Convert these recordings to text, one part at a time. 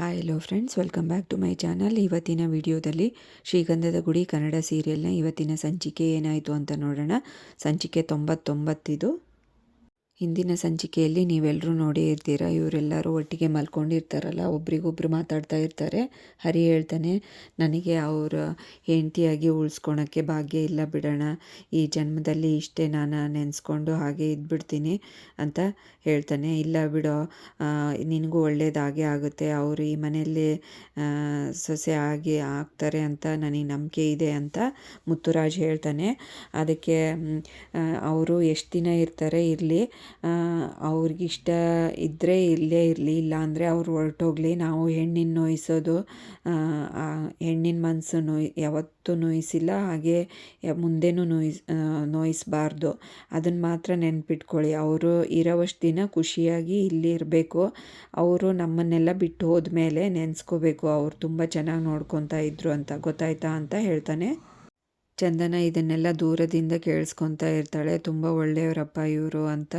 Hi hello friends welcome back to my channel ಇವತ್ತಿನ ವಿಡಿಯೋದಲ್ಲಿ ಶ್ರೀಗಂಧದ ಗುಡಿ ಕನ್ನಡ ಸೀರಿಯಲ್ನ ಇವತ್ತಿನ ಸಂಚಿಕೆ ಏನಾಯಿತು ಅಂತ ನೋಡೋಣ. ಸಂಚಿಕೆ ತೊಂಬತ್ತೊಂಬತ್ತಿದು. ಹಿಂದಿನ ಸಂಚಿಕೆಯಲ್ಲಿ ನೀವೆಲ್ಲರೂ ನೋಡೇ ಇರ್ತೀರ? ಇವರೆಲ್ಲರೂ ಒಟ್ಟಿಗೆ ಮಲ್ಕೊಂಡಿರ್ತಾರಲ್ಲ, ಒಬ್ರಿಗೊಬ್ರು ಮಾತಾಡ್ತಾ ಇರ್ತಾರೆ. ಹರಿ ಹೇಳ್ತಾನೆ, ನನಗೆ ಅವರ ಹೆಂಡತಿಯಾಗಿ ಉಳಿಸ್ಕೊಳಕ್ಕೆ ಭಾಗ್ಯ ಇಲ್ಲ ಬಿಡೋಣ. ಈ ಜನ್ಮದಲ್ಲಿ ಇಷ್ಟೇ ನಾನು ನೆನೆಸ್ಕೊಂಡು ಹಾಗೆ ಇದ್ಬಿಡ್ತೀನಿ ಅಂತ ಹೇಳ್ತಾನೆ. ಇಲ್ಲ ಬಿಡೋ ನಿನಗೂ ಒಳ್ಳೇದಾಗೆ ಆಗುತ್ತೆ. ಅವರು ಈ ಮನೆಯಲ್ಲಿ ಸೊಸೆ ಆಗಿ ಆಗ್ತಾರೆ ಅಂತ ನನಗೆ ನಂಬಿಕೆ ಇದೆ ಅಂತ ಮುತ್ತುರಾಜ್ ಹೇಳ್ತಾನೆ. ಅದಕ್ಕೆ ಅವರು ಎಷ್ಟು ದಿನ ಇರ್ತಾರೆ, ಇರಲಿ. ಅವ್ರಿಗಿಷ್ಟ ಇದ್ದರೆ ಇಲ್ಲೇ ಇರಲಿ ಇಲ್ಲ ಅಂದರೆ ಅವ್ರು ಹೊರಟೋಗ್ಲಿ. ನಾವು ಹೆಣ್ಣಿನ ನೋಯಿಸೋದು ಹೆಣ್ಣಿನ ಮನಸ್ಸು ನೋಯ್, ಯಾವತ್ತೂ ನೋಯಿಸಿಲ್ಲ, ಹಾಗೆ ಮುಂದೆನೂ ನೋಯಿಸ್ ನೋಯಿಸಬಾರ್ದು. ಅದನ್ನು ಮಾತ್ರ ನೆನ್ಪಿಟ್ಕೊಳ್ಳಿ. ಅವರು ಇರೋವಷ್ಟು ದಿನ ಖುಷಿಯಾಗಿ ಇಲ್ಲಿ ಇರಬೇಕು. ಅವರು ನಮ್ಮನ್ನೆಲ್ಲ ಬಿಟ್ಟು ಹೋದ್ಮೇಲೆ ನೆನೆಸ್ಕೋಬೇಕು. ಅವ್ರು ತುಂಬ ಚೆನ್ನಾಗಿ ನೋಡ್ಕೊತಾ ಇದ್ರು ಅಂತ, ಗೊತ್ತಾಯ್ತಾ ಅಂತ ಹೇಳ್ತಾನೆ. ಚಂದನ ಇದನ್ನೆಲ್ಲ ದೂರದಿಂದ ಕೇಳಿಸ್ಕೊತಾ ಇರ್ತಾಳೆ. ತುಂಬ ಒಳ್ಳೆಯವರಪ್ಪ ಇವರು ಅಂತ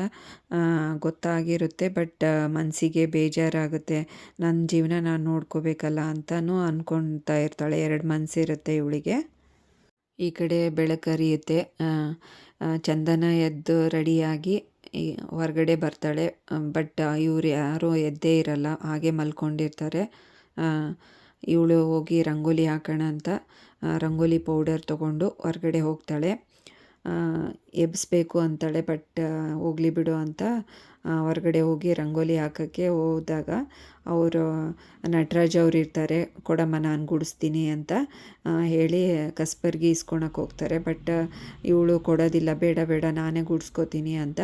ಗೊತ್ತಾಗಿರುತ್ತೆ. ಬಟ್ ಮನಸ್ಸಿಗೆ ಬೇಜಾರಾಗುತ್ತೆ. ನನ್ನ ಜೀವನ ನಾನು ನೋಡ್ಕೋಬೇಕಲ್ಲ ಅಂತಲೂ ಅಂದ್ಕೊತಾ ಇರ್ತಾಳೆ. ಎರಡು ಮನಸ್ಸಿರುತ್ತೆ ಇವಳಿಗೆ. ಈ ಕಡೆ ಬೆಳಕರಿಯುತ್ತೆ ಚಂದನ ಎದ್ದು ರೆಡಿಯಾಗಿ ಹೊರಗಡೆ ಬರ್ತಾಳೆ. ಬಟ್ ಇವ್ರು ಯಾರೂ ಎದ್ದೇ ಇರಲ್ಲ. ಹಾಗೆ ಮಲ್ಕೊಂಡಿರ್ತಾರೆ. ಇವಳು ಹೋಗಿ ರಂಗೋಲಿ ಹಾಕೋಣ ಅಂತ ರಂಗೋಲಿ ಪೌಡರ್ ತೊಗೊಂಡು ಹೊರಗಡೆ ಹೋಗ್ತಾಳೆ. ಎಬ್ಬಿಸ್ಬೇಕು ಅಂತಾಳೆ ಬಟ್ ಹೋಗಲಿ ಬಿಡು ಅಂತ ಹೊರಗಡೆ ಹೋಗಿ ರಂಗೋಲಿ ಹಾಕೋಕ್ಕೆ ಹೋದಾಗ ಅವರು, ನಟರಾಜ್ ಅವ್ರು ಇರ್ತಾರೆ, ಕೊಡಮ್ಮ ನಾನು ಗುಡಿಸ್ತೀನಿ ಅಂತ ಹೇಳಿ ಕಸ್ಬರ್ಗಿ ಇಸ್ಕೊಳಕ್ಕೆ ಹೋಗ್ತಾರೆ. ಬಟ್, ಇವಳು ಕೊಡೋದಿಲ್ಲ, ಬೇಡ ಬೇಡ, ನಾನೇ ಗುಡಿಸ್ಕೋತೀನಿ ಅಂತ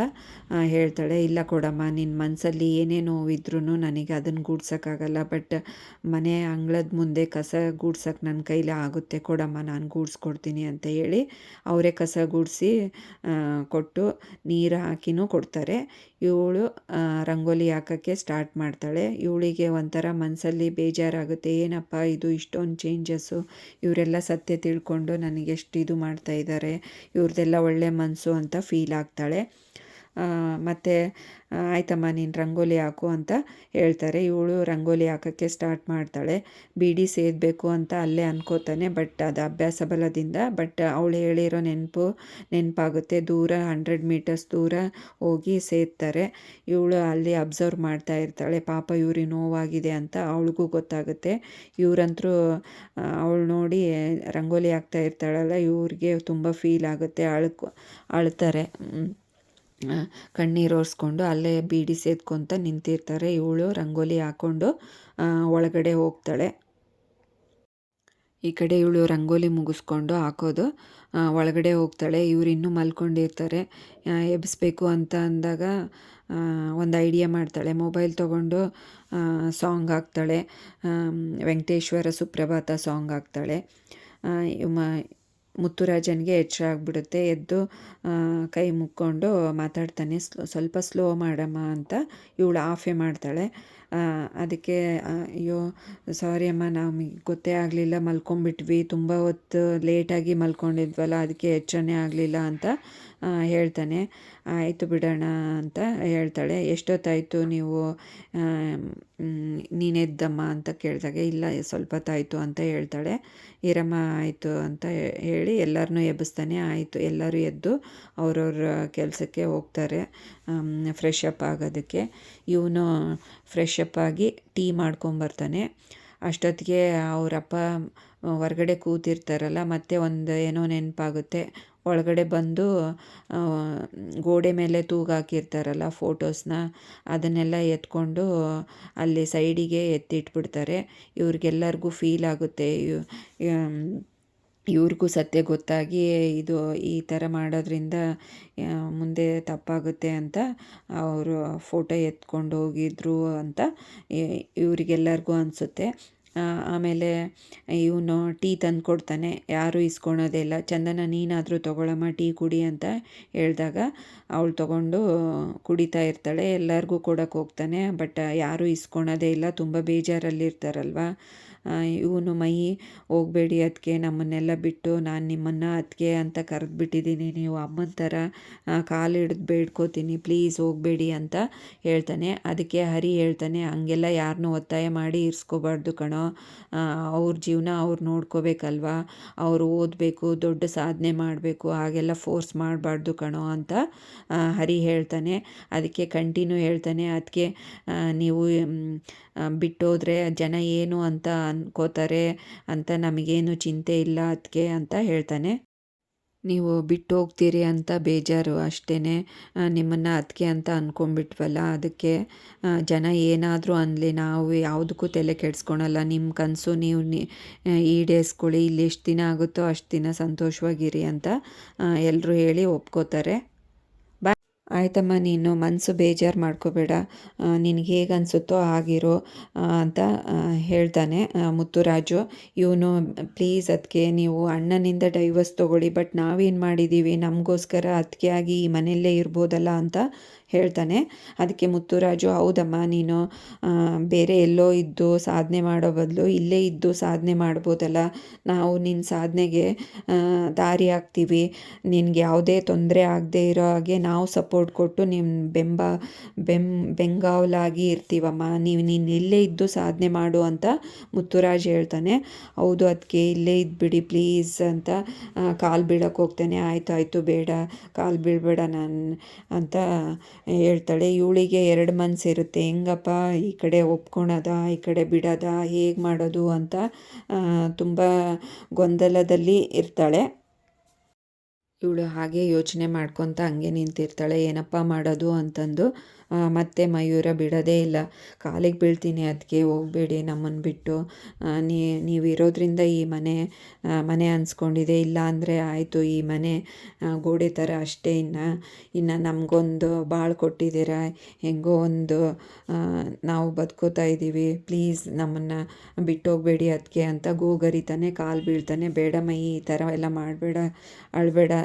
ಹೇಳ್ತಾಳೆ. ಇಲ್ಲ ಕೊಡಮ್ಮ ನಿನ್ನ ಮನಸ್ಸಲ್ಲಿ ಏನೇ ನೋವಿದ್ರೂ ನನಗೆ ಅದನ್ನು ಗೂಡ್ಸೋಕ್ಕಾಗಲ್ಲ. ಬಟ್, ಮನೆ ಅಂಗಳದ ಮುಂದೆ ಕಸ ಗೂಡ್ಸೋಕ್ಕೆ ನನ್ನ ಕೈಲಿ ಆಗುತ್ತೆ. ಕೊಡಮ್ಮ, ನಾನು ಗೂಡಿಸ್ಕೊಡ್ತೀನಿ ಅಂತ ಹೇಳಿ ಅವರೇ ಕಸ ಗೂಡಿಸಿ ಕೊಟ್ಟು ನೀರು ಹಾಕಿನೂ ಕೊಡ್ತಾರೆ. ಇವಳು ರಂಗೋಲಿ ಹಾಕೋಕ್ಕೆ ಸ್ಟಾರ್ಟ್ ಮಾಡ್ತಾಳೆ. ಇವಳಿಗೆ ಒಂಥರ ಮನಸ್ಸಲ್ಲಿ ಬೇಜಾರಾಗುತ್ತೆ. ಏನಪ್ಪ ಇದು ಇಷ್ಟೊಂದು ಚೇಂಜಸ್ಸು ಇವರೆಲ್ಲ ಸತ್ಯ ತಿಳ್ಕೊಂಡು ನನಗೆ ಎಷ್ಟು ಇದು ಮಾಡ್ತಾ ಇದ್ದಾರೆ ಇವ್ರದ್ದೆಲ್ಲ ಒಳ್ಳೆ ಮನಸ್ಸು ಅಂತ ಫೀಲ್ ಆಗ್ತಾಳೆ. ಮತ್ತು ಆಯ್ತಮ್ಮ, ನೀನು ರಂಗೋಲಿ ಹಾಕು ಅಂತ ಹೇಳ್ತಾರೆ. ಇವಳು ರಂಗೋಲಿ ಹಾಕೋಕ್ಕೆ ಸ್ಟಾರ್ಟ್ ಮಾಡ್ತಾಳೆ. ಬೀಡಿ ಸೇದಬೇಕು ಅಂತ ಅಲ್ಲೇ ಅನ್ಕೋತಾನೆ, ಬಟ್ ಅದು ಅಭ್ಯಾಸ ಬಲದಿಂದ, ಬಟ್ ಅವಳು ಹೇಳಿರೋ ನೆನಪು, ನೆನಪಾಗುತ್ತೆ. ದೂರ, ಹಂಡ್ರೆಡ್ ಮೀಟರ್ಸ್ ದೂರ ಹೋಗಿ ಸೇದ್ತಾರೆ. ಇವಳು ಅಲ್ಲಿ ಅಬ್ಸರ್ವ್ ಮಾಡ್ತಾ ಇರ್ತಾಳೆ. ಪಾಪ ಇವ್ರಿಗೆ ನೋವಾಗಿದೆ ಅಂತ ಅವಳಿಗೂ ಗೊತ್ತಾಗುತ್ತೆ. ಇವರಂತರೂ ಅವಳು ನೋಡಿ ರಂಗೋಲಿ ಹಾಕ್ತಾ ಇರ್ತಾಳಲ್ಲ, ಇವ್ರಿಗೆ ತುಂಬ ಫೀಲ್ ಆಗುತ್ತೆ, ಅಳ್ಕೊ, ಅಳ್ತಾರೆ. ಕಣ್ಣೀರು ಒರೆಸ್ಕೊಂಡು ಅಲ್ಲೇ ಬೀಡಿ ಸೇದ್ಕೊತ ನಿಂತಿರ್ತಾರೆ. ಇವಳು ರಂಗೋಲಿ ಹಾಕ್ಕೊಂಡು ಒಳಗಡೆ ಹೋಗ್ತಾಳೆ. ಈ ಕಡೆ ಇವಳು ರಂಗೋಲಿ ಮುಗಿಸ್ಕೊಂಡು ಹಾಕೋದು ಒಳಗಡೆ ಹೋಗ್ತಾಳೆ. ಇವ್ರು ಇನ್ನೂ ಮಲ್ಕೊಂಡಿರ್ತಾರೆ. ಎಬ್ಬಿಸ್ಬೇಕು ಅಂತ ಅಂದಾಗ ಒಂದು ಐಡಿಯಾ ಮಾಡ್ತಾಳೆ. ಮೊಬೈಲ್ ತೊಗೊಂಡು ಸಾಂಗ್ ಹಾಕ್ತಾಳೆ. ವೆಂಕಟೇಶ್ವರ ಸುಪ್ರಭಾತ ಸಾಂಗ್ ಹಾಕ್ತಾಳೆ. ಮುತ್ತುರಾಜನಿಗೆ ಹೆಚ್ಚಾಗ್ಬಿಡುತ್ತೆ ಎದ್ದು ಕೈ ಮುಕ್ಕೊಂಡು ಮಾತಾಡ್ತಾನೆ. ಸ್ಲೋ, ಸ್ವಲ್ಪ ಸ್ಲೋ ಮಾಡಮ್ಮ ಅಂತ ಇವಳು ಆಫೇ ಮಾಡ್ತಾಳೆ. ಅದಕ್ಕೆ ಅಯ್ಯೋ, ಸಾರಿ ಅಮ್ಮ ನಮಗೆ ಗೊತ್ತೇ ಆಗಲಿಲ್ಲ. ಮಲ್ಕೊಂಬಿಟ್ವಿ ತುಂಬ ಹೊತ್ತು ಲೇಟಾಗಿ ಮಲ್ಕೊಂಡಿದ್ವಲ್ಲ, ಅದಕ್ಕೆ ಹೆಚ್ಚನೇ ಆಗಲಿಲ್ಲ ಅಂತ ಹೇಳ್ತಾನೆ. ಆಯಿತು ಬಿಡೋಣ ಅಂತ ಹೇಳ್ತಾಳೆ. ಎಷ್ಟೊತ್ತಾಯಿತು ನೀವು ನೀನೆದ್ದಮ್ಮ ಅಂತ ಕೇಳಿದಾಗ. ಇಲ್ಲ ಸ್ವಲ್ಪ ಹೊತ್ತಾಯಿತು ಅಂತ ಹೇಳ್ತಾಳೆ. ಇರಮ್ಮ, ಆಯಿತು ಅಂತ ಹೇಳಿ ಎಲ್ಲರನ್ನೂ ಎಬ್ಬಿಸ್ತಾನೆ. ಆಯಿತು, ಎಲ್ಲರೂ ಎದ್ದು ಅವ್ರವ್ರ ಕೆಲಸಕ್ಕೆ ಹೋಗ್ತಾರೆ. ಫ್ರೆಶ್ ಅಪ್ ಆಗೋದಕ್ಕೆ. ಇವನು ಫ್ರೆಶ್ ಅಪ್ ಆಗಿ ಟೀ ಮಾಡ್ಕೊಂಬರ್ತಾನೆ. ಅಷ್ಟೊತ್ತಿಗೆ ಅವರಪ್ಪ ಹೊರಗಡೆ ಕೂತಿರ್ತಾರಲ್ಲ, ಮತ್ತೆ ಒಂದು ಏನೋ ನೆನಪಾಗುತ್ತೆ. ಒಳಗಡೆ ಬಂದು ಗೋಡೆ ಮೇಲೆ ತೂಗಾಕಿರ್ತಾರಲ್ಲ ಫೋಟೋಸ್ನ, ಅದನ್ನೆಲ್ಲ ಎತ್ಕೊಂಡು ಅಲ್ಲಿ ಸೈಡಿಗೆ ಎತ್ತಿಟ್ಬಿಡ್ತಾರೆ. ಇವ್ರಿಗೆಲ್ಲರಿಗೂ ಫೀಲ್ ಆಗುತ್ತೆ. ಇವ್ರಿಗೂ ಸತ್ಯ ಗೊತ್ತಾಗಿ ಇದು ಈ ಥರ ಮಾಡೋದ್ರಿಂದ ಮುಂದೆ ತಪ್ಪಾಗುತ್ತೆ ಅಂತ ಅವರು ಫೋಟೋ ಎತ್ಕೊಂಡು ಹೋಗಿದ್ರು ಅಂತ, ಇವರಿಗೆಲ್ಲರಿಗೂ ಅನಿಸುತ್ತೆ. ಆಮೇಲೆ ಇವನು ಟೀ ತಂದು ಕೊಡ್ತಾನೆ ಯಾರೂ ಇಸ್ಕೊಳೋದೇ ಇಲ್ಲ ಚಂದನ, ನೀನಾದರೂ ತೊಗೊಳಮ್ಮ, ಟೀ ಕುಡಿ ಅಂತ ಹೇಳಿದಾಗ ಅವಳು ತೊಗೊಂಡು ಕುಡಿತಾ ಇರ್ತಾಳೆ. ಎಲ್ಲರಿಗೂ ಕೊಡೋಕ್ಕೆ ಹೋಗ್ತಾನೆ. ಬಟ್ ಯಾರೂ ಇಸ್ಕೊಳೋದೇ ಇಲ್ಲ. ತುಂಬ ಬೇಜಾರಲ್ಲಿರ್ತಾರಲ್ವ? ಇವನು ಮೈ ಹೋಗಬೇಡಿ ಅದಕ್ಕೆ ನಮ್ಮನ್ನೆಲ್ಲ ಬಿಟ್ಟು ನಾನು ನಿಮ್ಮನ್ನು ಅದಕ್ಕೆ ಅಂತ ಕರೆದ್ಬಿಟ್ಟಿದ್ದೀನಿ. ನೀವು ಅಮ್ಮನ ಥರ ಕಾಲು ಹಿಡಿದು ಬೇಡ್ಕೋತೀನಿ, ಪ್ಲೀಸ್ ಹೋಗಬೇಡಿ ಅಂತ ಹೇಳ್ತಾನೆ. ಅದಕ್ಕೆ ಹರಿ ಹೇಳ್ತಾನೆ, ಹಂಗೆಲ್ಲ ಯಾರನ್ನೂ ಒತ್ತಾಯ ಮಾಡಿ ಇರಿಸ್ಕೋಬಾರ್ದು ಕಣೋ. ಅವ್ರ ಜೀವನ ಅವ್ರು ನೋಡ್ಕೋಬೇಕಲ್ವಾ? ಅವರು ಓದಬೇಕು, ದೊಡ್ಡ ಸಾಧನೆ ಮಾಡಬೇಕು, ಹಾಗೆಲ್ಲ ಫೋರ್ಸ್ ಮಾಡಬಾರ್ದು ಕಣೋ ಅಂತ ಹರಿ ಹೇಳ್ತಾನೆ. ಅದಕ್ಕೆ ಕಂಟಿನ್ಯೂ ಹೇಳ್ತಾನೆ ಅದಕ್ಕೆ ನೀವು ಬಿಟ್ಟೋದ್ರೆ ಜನ ಏನು ಅಂತ ಅನ್ಕೋತಾರೆ ಅಂತ ನಮಗೇನು ಚಿಂತೆ ಇಲ್ಲ ಅದಕ್ಕೆ ಅಂತ ಹೇಳ್ತಾನೆ. ನೀವು ಬಿಟ್ಟು ಹೋಗ್ತೀರಿ ಅಂತ ಬೇಜಾರು ಅಷ್ಟೇ ನಿಮ್ಮನ್ನು ಅದಕ್ಕೆ ಅಂತ ಅಂದ್ಕೊಂಡ್ಬಿಟ್ವಲ್ಲ ಅದಕ್ಕೆ ಜನ ಏನಾದರೂ ಅನ್ನಲಿ ನಾವು ಯಾವುದಕ್ಕೂ ತಲೆ ಕೆಡಿಸ್ಕೊಳಲ್ಲ. ನಿಮ್ಮ ಕನಸು ನೀವು ಈಡೇರಿಸ್ಕೊಳ್ಳಿ, ಇಲ್ಲಿ ಎಷ್ಟು ದಿನ ಆಗುತ್ತೋ ಅಷ್ಟು ದಿನ ಸಂತೋಷವಾಗಿರಿ ಅಂತ ಎಲ್ಲರೂ ಹೇಳಿ ಒಪ್ಕೋತಾರೆ. ಆಯ್ತಮ್ಮ, ನೀನು ಮನಸ್ಸು ಬೇಜಾರು ಮಾಡ್ಕೋಬೇಡ. ನಿನಗೆ ಹೇಗೆ ಅನಿಸುತ್ತೋ ಆಗಿರೋ ಅಂತ ಹೇಳ್ತಾನೆ ಮುತ್ತುರಾಜು. ಇವನು, ಪ್ಲೀಸ್ ಅದಕ್ಕೆ ನೀವು ಅಣ್ಣನಿಂದ ಡೈವರ್ಸ್ ತೊಗೊಳ್ಳಿ, ಬಟ್ ನಾವೇನು ಮಾಡಿದ್ದೀವಿ ನಮಗೋಸ್ಕರ ಅದಕ್ಕೆ ಆಗಿ ಈ ಮನೆಯಲ್ಲೇ ಇರ್ಬೋದಲ್ಲ ಅಂತ ಹೇಳ್ತಾನೆ. ಅದಕ್ಕೆ ಮುತ್ತುರಾಜು, ಹೌದಮ್ಮ, ನೀನು ಬೇರೆ ಎಲ್ಲೋ ಇದ್ದು ಸಾಧನೆ ಮಾಡೋ ಬದಲು ಇಲ್ಲೇ ಇದ್ದು ಸಾಧನೆ ಮಾಡ್ಬೋದಲ್ಲ. ನಾವು ನಿನ್ನ ಸಾಧನೆಗೆ ದಾರಿ ಆಗ್ತೀವಿ ನಿನಗೆ ಯಾವುದೇ ತೊಂದರೆ ಆಗದೆ ಇರೋ ಹಾಗೆ ನಾವು ಸಪೋರ್ಟ್ ಕೊಟ್ಟು ನಿಮ್ಮ ಬೆಂಬ, ಬೆಂ, ಬೆಂಗಾವಲಾಗಿ ಇರ್ತೀವಮ್ಮ. ನೀವು, ನೀನು ಇಲ್ಲೇ ಇದ್ದು ಸಾಧನೆ ಮಾಡು ಅಂತ ಮುತ್ತುರಾಜ್ ಹೇಳ್ತಾನೆ. ಹೌದು ಅದಕ್ಕೆ ಇಲ್ಲೇ ಇದ್ಬಿಡಿ ಪ್ಲೀಸ್ ಅಂತ ಕಾಲು ಬೀಳಕ್ಕೆ ಹೋಗ್ತಾನೆ. ಆಯಿತು ಆಯಿತು, ಬೇಡ, ಕಾಲು ಬೀಳ್ಬೇಡ ನಾನು ಅಂತ ಹೇಳ್ತಾಳೆ. ಇವಳಿಗೆ ಎರಡು ಇರುತ್ತೆ. ಹೆಂಗಪ್ಪ, ಈ ಕಡೆ ಒಪ್ಕೊಳೋದ, ಈ ಕಡೆ ಬಿಡೋದಾ, ಹೇಗೆ ಮಾಡೋದು ಅಂತ ತುಂಬ ಗೊಂದಲದಲ್ಲಿ ಇರ್ತಾಳೆ. ಇವಳು ಹಾಗೆ ಯೋಚನೆ ಮಾಡ್ಕೊತ ಹಂಗೆ ನಿಂತಿರ್ತಾಳೆ, ಏನಪ್ಪ ಮಾಡೋದು ಅಂತಂದು. ಮತ್ತೆ ಮಯೂರ ಬಿಡೋದೇ ಇಲ್ಲ. ಕಾಲಿಗೆ ಬೀಳ್ತೀನಿ ಅದಕ್ಕೆ ಹೋಗಬೇಡಿ ನಮ್ಮನ್ನು ಬಿಟ್ಟು. ನೀ ನೀವು ಇರೋದ್ರಿಂದ ಈ ಮನೆ ಮನೆ ಅನ್ಸ್ಕೊಂಡಿದೆ. ಇಲ್ಲ ಅಂದರೆ ಆಯಿತು, ಈ ಮನೆ ಗೋಡೆ ಥರ ಅಷ್ಟೇ ಇನ್ನು. ಇನ್ನು ನಮಗೊಂದು ಭಾಳ ಕೊಟ್ಟಿದ್ದೀರ? ಹೆಂಗೋ ಒಂದು ನಾವು ಬದುಕೋತಾ ಇದ್ದೀವಿ. ಪ್ಲೀಸ್ ನಮ್ಮನ್ನು ಬಿಟ್ಟೋಗಬೇಡಿ ಅದಕ್ಕೆ ಅಂತ ಗೋಗರಿತಾನೆ, ಕಾಲು ಬೀಳ್ತಾನೆ. ಬೇಡ ಮೈ ಈ ಥರ ಎಲ್ಲ ಮಾಡಬೇಡ, ಅಳಬೇಡ.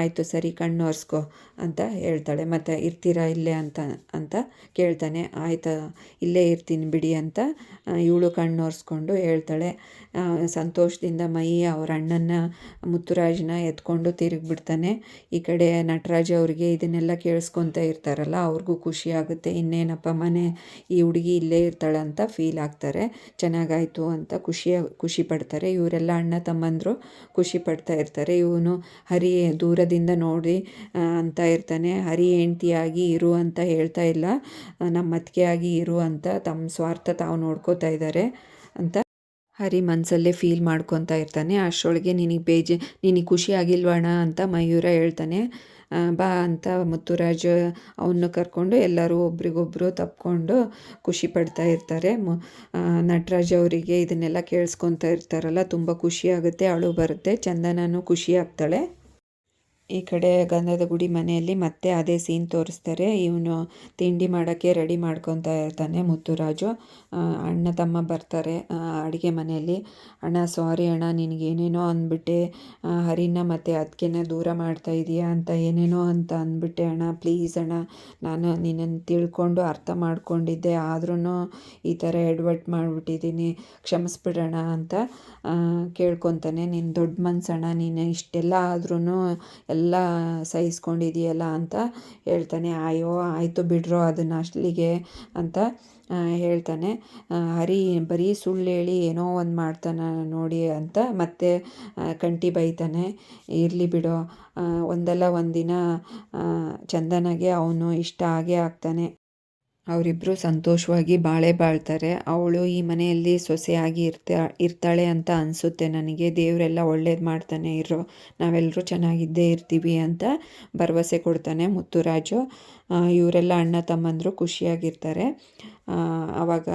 ಆಯಿತು ಸರಿ ಕಣ್ಣು ಒರೆಸ್ಕೊ ಅಂತ ಹೇಳ್ತಾಳೆ. ಮತ್ತು ಇರ್ತೀರಾ ಇಲ್ಲೇ ಅಂತ ಅಂತ ಕೇಳ್ತಾನೆ. ಆಯ್ತು, ಇಲ್ಲೇ ಇರ್ತೀನಿ ಬಿಡಿ ಅಂತ ಇವಳು ಕಣ್ಣು ಒರೆಸ್ಕೊಂಡು ಹೇಳ್ತಾಳೆ. ಸಂತೋಷದಿಂದ ಮೈ ಅವ್ರ ಅಣ್ಣನ ಮುತ್ತುರಾಜನ ಎತ್ಕೊಂಡು ತಿರುಗಿಬಿಡ್ತಾನೆ. ಈ ಕಡೆ ನಟರಾಜ್ ಅವರಿಗೆ ಇದನ್ನೆಲ್ಲ ಕೇಳಿಸ್ಕೊತ ಇರ್ತಾರಲ್ಲ, ಅವ್ರಿಗೂ ಖುಷಿ ಆಗುತ್ತೆ. ಇನ್ನೇನಪ್ಪ ಮನೆ, ಈ ಹುಡುಗಿ ಇಲ್ಲೇ ಇರ್ತಾಳೆ ಅಂತ ಫೀಲ್ ಆಗ್ತಾರೆ. ಚೆನ್ನಾಗಾಯಿತು ಅಂತ ಖುಷಿಯ ಖುಷಿ ಪಡ್ತಾರೆ. ಇವರೆಲ್ಲ ಅಣ್ಣ ತಮ್ಮಂದರು ಖುಷಿ ಪಡ್ತಾ ಇರ್ತಾರೆ. ಇವನು ಹರಿ ದೂರದಿಂದ ನೋಡಿ ಅಂತ ಇರ್ತಾನೆ. ಹರಿ ಹೆಂಡ್ತಿಯಾಗಿ ಇರು ಅಂತ ಹೇಳ್ತಾ ಇಲ್ಲ. ನಮ್ಮ ಆಗಿ ಇರು ಅಂತ ತಮ್ಮ ಸ್ವಾರ್ಥ ತಾವು ನೋಡ್ಕೋತಾ ಇದ್ದಾರೆ ಅಂತ ಹರಿ ಮನಸ್ಸಲ್ಲೇ ಫೀಲ್ ಮಾಡ್ಕೊತಾ ಇರ್ತಾನೆ. ಅಷ್ಟರೊಳಗೆ ನಿನಗೆ ಬೇಜ, ನಿನಗೆ ಖುಷಿ ಆಗಿಲ್ವಣ ಅಂತ ಮಯೂರ ಹೇಳ್ತಾನೆ. ಬಾ ಅಂತ ಮುತ್ತುರಾಜ ಅವನ್ನ ಕರ್ಕೊಂಡು ಎಲ್ಲರೂ ಒಬ್ರಿಗೊಬ್ಬರು ತಪ್ಕೊಂಡು ಖುಷಿ ಪಡ್ತಾ ಇರ್ತಾರೆ. ನಟರಾಜ್ ಅವರಿಗೆ ಇದನ್ನೆಲ್ಲ ಕೇಳಿಸ್ಕೊತಾ ಇರ್ತಾರಲ್ಲ, ತುಂಬ ಖುಷಿ ಆಗುತ್ತೆ, ಅಳು ಬರುತ್ತೆ ಚಂದನೂ ಖುಷಿ ಆಗ್ತಾಳೆ. ಈ ಕಡೆ ಗಂಧದ ಗುಡಿ ಮನೆಯಲ್ಲಿ ಮತ್ತೆ ಅದೇ ಸೀನ್ ತೋರಿಸ್ತಾರೆ. ಇವನು ತಿಂಡಿ ಮಾಡೋಕ್ಕೆ ರೆಡಿ ಮಾಡ್ಕೊತಾ ಇರ್ತಾನೆ ಮುತ್ತುರಾಜು. ಅಣ್ಣ ತಮ್ಮ ಬರ್ತಾರೆ ಅಡುಗೆ ಮನೆಯಲ್ಲಿ. ಅಣ್ಣ ಸಾರಿ ಅಣ್ಣ, ನಿನಗೇನೇನೋ ಅಂದ್ಬಿಟ್ಟೆ. ಹರಿನ ಮತ್ತು ಅದಕ್ಕೆನ ದೂರ ಮಾಡ್ತಾ ಇದೀಯಾ ಅಂತ ಏನೇನೋ ಅಂತ ಅಂದ್ಬಿಟ್ಟೆ. ಅಣ್ಣ ಪ್ಲೀಸ್ ಅಣ್ಣ, ನಾನು ನಿನ್ನನ್ನು ತಿಳ್ಕೊಂಡು ಅರ್ಥ ಮಾಡ್ಕೊಂಡಿದ್ದೆ. ಆದ್ರೂ ಈ ಥರ ಎಡ್ವರ್ಟ್ ಮಾಡಿಬಿಟ್ಟಿದ್ದೀನಿ. ಕ್ಷಮಿಸ್ಬಿಡೋಣ ಅಂತ ಕೇಳ್ಕೊತಾನೆ. ನಿನ್ನ ದೊಡ್ಡ ಮನ್ಸಣ್ಣ, ನೀನು ಇಷ್ಟೆಲ್ಲ ಆದ್ರೂ ಎಲ್ಲ ಸಹಿಸ್ಕೊಂಡಿದೆಯಲ್ಲ ಅಂತ ಹೇಳ್ತಾನೆ. ಅಯ್ಯೋ, ಆಯಿತು ಬಿಡ್ರೋ, ಅದನ್ನು ಅಷ್ಟಲಿಗೆ ಅಂತ ಹೇಳ್ತಾನೆ. ಹರಿ, ಬರೀ ಸುಳ್ಳು ಹೇಳಿ ಏನೋ ಒಂದು ಮಾಡ್ತಾನೆ ನೋಡಿ ಅಂತ ಮತ್ತೆ ಕಂಟಿ ಬೈತಾನೆ. ಇರಲಿ ಬಿಡೋ. ಒಂದಲ್ಲ ಒಂದಿನ ಚಂದನಗೆ ಅವನು ಇಷ್ಟ ಆಗೇ ಆಗ್ತಾನೆ. ಅವರಿಬ್ಬರು ಸಂತೋಷವಾಗಿ ಬಾಳೆ ಬಾಳ್ತಾರೆ. ಅವಳು ಈ ಮನೆಯಲ್ಲಿ ಸೊಸೆಯಾಗಿ ಇರ್ತಾ, ಇರ್ತಾಳೆ ಅಂತ ಅನಿಸುತ್ತೆ. ನನಗೆ ದೇವರೆಲ್ಲ ಒಳ್ಳೇದು ಮಾಡ್ತಾನೆ ಇರೋ ನಾವೆಲ್ಲರೂ ಚೆನ್ನಾಗಿದ್ದೇ ಇರ್ತೀವಿ ಅಂತ ಭರವಸೆ ಕೊಡ್ತಾನೆ ಮುತ್ತುರಾಜು. ಇವರೆಲ್ಲ ಅಣ್ಣ ತಮ್ಮಂದರು ಖುಷಿಯಾಗಿರ್ತಾರೆ. ಆವಾಗ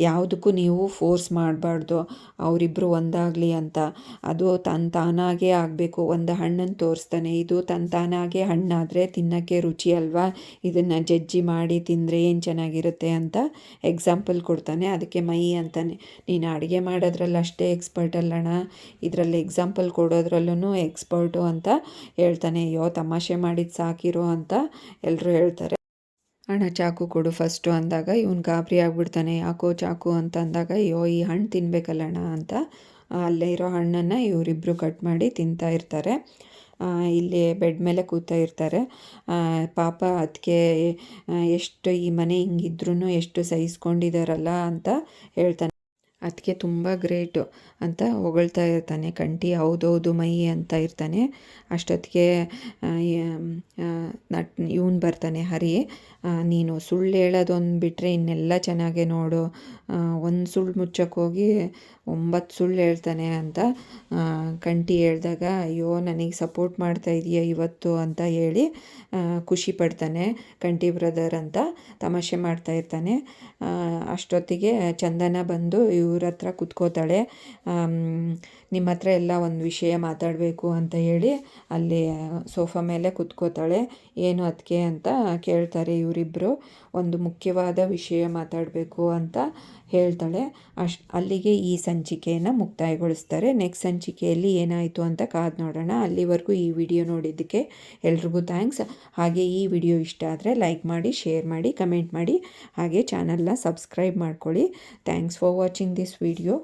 ಯಾವುದಕ್ಕೂ ನೀವು ಫೋರ್ಸ್ ಮಾಡಬಾರ್ದು. ಅವರಿಬ್ಬರು ಒಂದಾಗಲಿ ಅಂತ. ಅದು ತನ್ನ ತಾನಾಗೇ ಆಗಬೇಕು. ಒಂದು ಹಣ್ಣನ್ನು ತೋರಿಸ್ತಾನೆ. ಇದು ತನ್ನ ತಾನಾಗೇ ಹಣ್ಣಾದರೆ ತಿನ್ನೋಕ್ಕೆ ರುಚಿ ಅಲ್ವಾ? ಇದನ್ನು ಜಜ್ಜಿ ಮಾಡಿ ತಿಂದರೆ ಏನು ಚೆನ್ನಾಗಿರುತ್ತೆ ಅಂತ ಎಕ್ಸಾಂಪಲ್ ಕೊಡ್ತಾನೆ. ಅದಕ್ಕೆ ಮೈ ಅಂತಾನೆ. ನೀನು ಅಡುಗೆ ಮಾಡೋದ್ರಲ್ಲಿ ಅಷ್ಟೇ ಎಕ್ಸ್ಪರ್ಟ್ ಅಲ್ಲಣ್ಣ. ಇದರಲ್ಲಿ ಎಕ್ಸಾಂಪಲ್ ಕೊಡೋದ್ರಲ್ಲೂ ಎಕ್ಸ್ಪರ್ಟು ಅಂತ ಹೇಳ್ತಾನೆ. ಅಯ್ಯೋ, ತಮಾಷೆ ಮಾಡಿದ್ದು ಸಾಕಿರೋ ಅಂತ ಎಲ್ಲರೂ ಹೇಳ್ತಾರೆ. ಅಣ್ಣ ಚಾಕು ಕೊಡು ಫಸ್ಟು ಅಂದಾಗ, ಇವನು ಗಾಬರಿ ಆಗಿಬಿಡ್ತಾನೆ, ಯಾಕೋ ಚಾಕು ಅಂತ ಅಂದಾಗ, ಅಯ್ಯೋ, ಈ ಹಣ್ಣು ತಿನ್ಬೇಕಲ್ಲಣ್ಣ ಅಂತ. ಅಲ್ಲೇ ಇರೋ ಹಣ್ಣನ್ನು ಇವರಿಬ್ಬರು ಕಟ್ ಮಾಡಿ ತಿಂತಾ ಇರ್ತಾರೆ. ಇಲ್ಲಿ ಬೆಡ್ ಮೇಲೆ ಕೂತಾ ಇರ್ತಾರೆ. ಪಾಪ ಅದಕ್ಕೆ ಎಷ್ಟು ಈ ಮನೆ ಹಿಂಗಿದ್ರೂ ಎಷ್ಟು ಸಹಿಸ್ಕೊಂಡಿದ್ದಾರಲ್ಲ ಅಂತ ಹೇಳ್ತಾನೆ. ಅದಕ್ಕೆ ತುಂಬ ಗ್ರೇಟು ಅಂತ ಹೊಗಳ್ತಾ ಇರ್ತಾನೆ. ಕಂಠಿ ಹೌದೌದು ಮೈ ಅಂತ ಇರ್ತಾನೆ. ಅಷ್ಟೊತ್ತಿಗೆ ನಟ್, ಇವನು ಬರ್ತಾನೆ, ಹರಿ ನೀನು ಸುಳ್ಳು ಹೇಳೋದೊಂದು ಬಿಟ್ಟರೆ ಇನ್ನೆಲ್ಲ ಚೆನ್ನಾಗೆ ನೋಡು. ಒಂದು ಸುಳ್ಳು ಮುಚ್ಚಕ್ಕೆ ಹೋಗಿ ಒಂಬತ್ತು ಸುಳ್ಳು ಹೇಳ್ತಾನೆ ಅಂತ ಕಂಠಿ ಹೇಳಿದಾಗ, ಅಯ್ಯೋ, ನನಗೆ ಸಪೋರ್ಟ್ ಮಾಡ್ತಾ ಇದೆಯಾ ಇವತ್ತು ಅಂತ ಹೇಳಿ ಖುಷಿ ಪಡ್ತಾನೆ ಕಂಠಿ ಬ್ರದರ್ ಅಂತ, ತಮಾಷೆ ಮಾಡ್ತಾ ಇರ್ತಾನೆ. ಅಷ್ಟೊತ್ತಿಗೆ ಚಂದನ ಬಂದು ಇವ್ರ ಹತ್ರ ಕುತ್ಕೋತಾಳೆ. ನಿಮ್ಮ ಹತ್ರ ಎಲ್ಲ ಒಂದು ವಿಷಯ ಮಾತಾಡಬೇಕು ಅಂತ ಹೇಳಿ ಅಲ್ಲಿ ಸೋಫಾ ಮೇಲೆ ಕುತ್ಕೋತಾಳೆ. ಏನು ಅದಕ್ಕೆ ಅಂತ ಕೇಳ್ತಾರೆ ಇವರಿಬ್ಬರು ಒಂದು ಮುಖ್ಯವಾದ ವಿಷಯ ಮಾತಾಡಬೇಕು ಅಂತ ಹೇಳ್ತಾಳೆ. ಅಷ್ಟು, ಅಲ್ಲಿಗೆ ಈ ಸಂಚಿಕೆಯನ್ನು ಮುಕ್ತಾಯಗೊಳಿಸ್ತಾರೆ. ನೆಕ್ಸ್ಟ್ ಸಂಚಿಕೆಯಲ್ಲಿ ಏನಾಯಿತು ಅಂತ ಕಾದು ನೋಡೋಣ. ಅಲ್ಲಿವರೆಗೂ ಈ ವಿಡಿಯೋ ನೋಡಿದ್ದಕ್ಕೆ ಎಲ್ರಿಗೂ ಥ್ಯಾಂಕ್ಸ್. ಹಾಗೆ ಈ ವಿಡಿಯೋ ಇಷ್ಟ ಆದರೆ ಲೈಕ್ ಮಾಡಿ, ಶೇರ್ ಮಾಡಿ, ಕಮೆಂಟ್ ಮಾಡಿ. ಹಾಗೆ ಚಾನಲ್ನ ಸಬ್ಸ್ಕ್ರೈಬ್ ಮಾಡ್ಕೊಳ್ಳಿ. Thanks for watching this video.